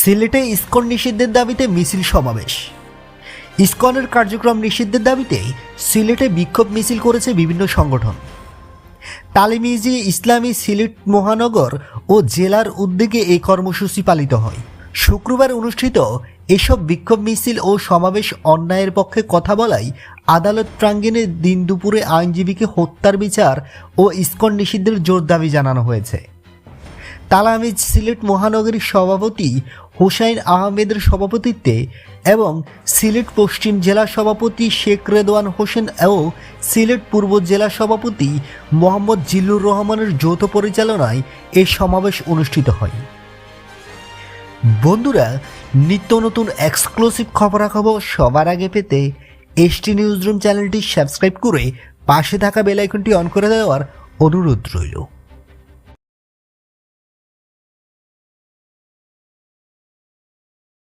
সিলেটে ইস্কন নিষিদ্ধের দাবিতে মিছিল সমাবেশ। ইস্কনের কার্যক্রম নিষিদ্ধের দাবিতে সিলেটে বিক্ষোভ মিছিল করেছে বিভিন্ন সংগঠন। তালিমিজি ইসলামী সিলেট মহানগর ও জেলার উদ্যোগে এই কর্মসূচি পালিত হয়। শুক্রবার অনুষ্ঠিত এসব বিক্ষোভ মিছিল ও সমাবেশ অন্যায়ের পক্ষে কথা বলাই আদালত প্রাঙ্গণে দিন দুপুরে আইনজীবীকে হত্যার বিচার ও ইস্কন নিষিদ্ধের জোর দাবি জানানো হয়েছে। তালামিজ সিলেট মহানগরীর সভাপতি হুসাইন আহমেদের সভাপতিত্বে এবং সিলেট পশ্চিম জেলা সভাপতি শেখ রেদওয়ান হোসেন ও সিলেট পূর্ব জেলা সভাপতি মোহাম্মদ জিল্লুর রহমানের যৌথ পরিচালনায় এই সমাবেশ অনুষ্ঠিত হয়। বন্ধুরা, নিত্য নতুন এক্সক্লুসিভ খবরাখবর সবার আগে পেতে এসটি নিউজ রুম চ্যানেলটি সাবস্ক্রাইব করে পাশে থাকা বেল আইকনটি অন করে দেওয়ার অনুরোধ রইল।